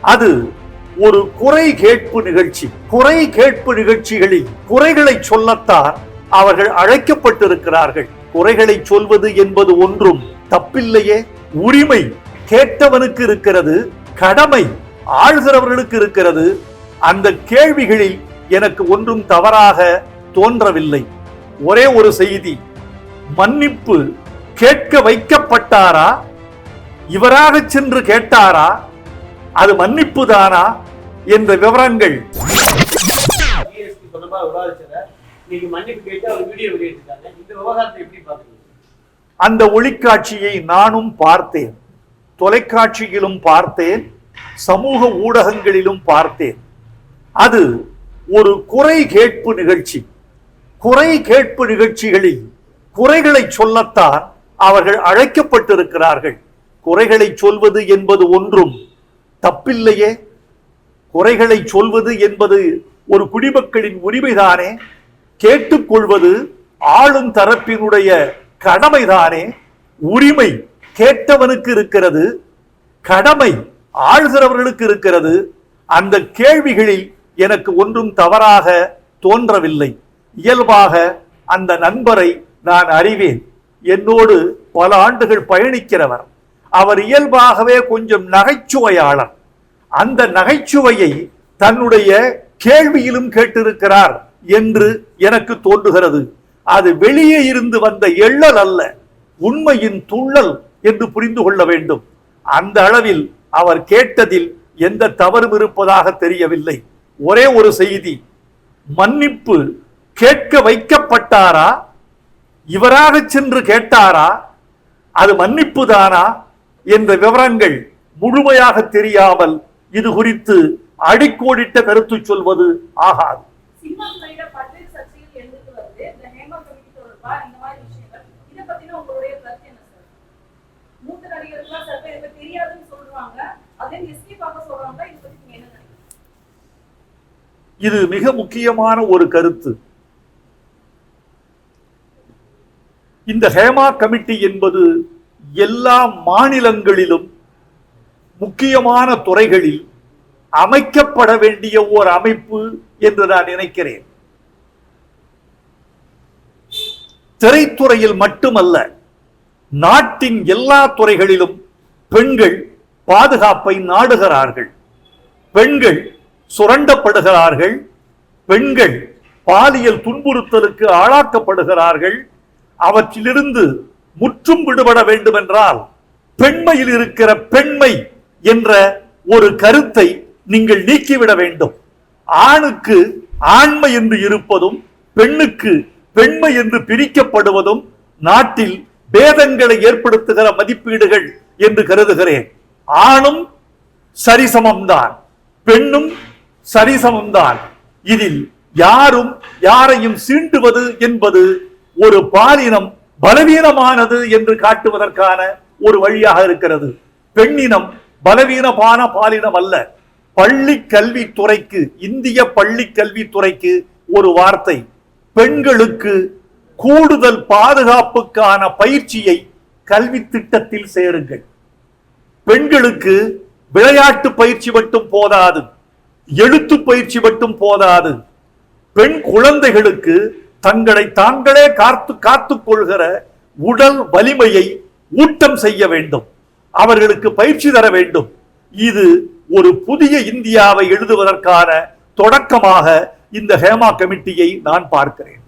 அது ஒரு குறை கேட்பு நிகழ்ச்சி. குறை கேட்பு நிகழ்ச்சிகளில் குறைகளை சொல்லத்தான் அவர்கள் அழைக்கப்பட்டிருக்கிறார்கள். குறைகளை சொல்வது என்பது ஒன்றும் தப்பில்லையே. உரிமை கேட்டவனுக்கு இருக்கிறது கடமை ஆழ்கிறவர்களுக்கு இருக்கிறது. அந்த கேள்விகளில் எனக்கு ஒன்றும் தவறாக தோன்றவில்லை. ஒரே ஒரு செய்தி மன்னிப்பு கேட்க வைக்கப்பட்டாரா? இவராக சென்று கேட்டாரா? அது மன்னிப்பு தானா என்ற விவரங்கள் அந்த ஒளிக்காட்சியை நானும் பார்த்தேன். தொலைக்காட்சியிலும் பார்த்தேன். சமூக ஊடகங்களிலும் பார்த்தேன். அது ஒரு குறை கேட்பு நிகழ்ச்சி. குறை கேட்பு நிகழ்ச்சிகளில் குறைகளை சொல்லத்தான் அவர்கள் அழைக்கப்பட்டிருக்கிறார்கள். குறைகளை சொல்வது என்பது ஒன்றும் தப்பில்லையே. குறைகளை சொல்வது என்பது ஒரு குடிமக்களின் உரிமைதானே. கேட்டுக்கொள்வது ஆளும் தரப்பினுடைய கடமைதானே. உரிமை கேட்டவனுக்கு இருக்கிறது கடமை ஆள்கிறவர்களுக்கு இருக்கிறது. அந்த கேள்விகளில் எனக்கு ஒன்றும் தவறாக தோன்றவில்லை. இயல்பாக அந்த நண்பரை நான் அறிவேன். என்னோடு பல ஆண்டுகள் பயணிக்கிறவர். அவர் இயல்பாகவே கொஞ்சம் நகைச்சுவையாளர். அந்த நகைச்சுவையை தன்னுடைய கேள்வியிலும் கேட்டிருக்கிறார் என்று எனக்கு தோன்றுகிறது. அது வெளியே இருந்து வந்த எள்ளல் அல்ல உண்மையின் துள்ளல் என்று புரிந்து கொள்ள வேண்டும். அந்த அளவில் அவர் கேட்டதில் எந்த தவறும் இருப்பதாக தெரியவில்லை. ஒரே ஒரு செய்தி மன்னிப்பு கேட்க வைக்கப்பட்டாரா? இவராக சென்று கேட்டாரா? அது மன்னிப்பு தானா என்ற விவரங்கள் முழுமையாக தெரியாமல் இது குறித்து அடிக்கோடிட்ட கருத்து சொல்வது ஆகாது. இது மிக முக்கியமான ஒரு கருத்து. இந்த ஹேமா கமிட்டி என்பது எல்லா மாநிலங்களிலும் முக்கியமான துறைகளில் அமைக்கப்பட வேண்டிய ஓர் அமைப்பு என்று நான் நினைக்கிறேன். திரைத்துறையில் மட்டுமல்ல நாட்டின் எல்லா துறைகளிலும் பெண்கள் பாதுகாப்பை நாடுகிறார்கள். பெண்கள் சுரண்டப்படுகிறார்கள். பெண்கள் பாலியல் துன்புறுத்தலுக்கு ஆளாக்கப்படுகிறார்கள். அவற்றிலிருந்து முற்றும் விடுபட வேண்டும் என்றால் பெண்மையில் இருக்கிற பெண்மை என்ற ஒரு கருத்தை நீங்கள் நீக்கிவிட வேண்டும். ஆணுக்கு ஆண்மை என்று இருப்பதும் பெண்ணுக்கு பெண்மை என்று பிரிக்கப்படுவதும் நாட்டில் பேதங்களை ஏற்படுத்துகிற மதிப்பீடுகள் என்று கருதுகிறேன். ஆணும் சரிசமம்தான் பெண்ணும் சரிசமம்தான். இதில் யாரும் யாரையும் சீண்டுவது என்பது ஒரு பாலினம் பலவீனமானது என்று காட்டுவதற்கான ஒரு வழியாக இருக்கிறது. பெண்ணினம் பலவீனமான பாலினம் அல்ல. பள்ளி கல்வித்துறைக்கு இந்திய பள்ளி கல்வித்துறைக்கு ஒரு வார்த்தை. பெண்களுக்கு கூடுதல் பாதுகாப்புக்கான பயிற்சியை கல்வி திட்டத்தில் சேருங்கள். பெண்களுக்கு விளையாட்டு பயிற்சி மட்டும் போதாது. எழுத்து பயிற்சி மட்டும் போதாது. பெண் குழந்தைகளுக்கு தங்களை தாங்களே காத்து காத்துக் கொள்கிற உடல் வலிமையை ஊட்டம் செய்ய வேண்டும். அவர்களுக்கு பயிற்சி தர வேண்டும். இது ஒரு புதிய இந்தியாவை எழுதுவதற்கான தொடக்கமாக இந்த ஹேமா கமிட்டியை நான் பார்க்கிறேன்.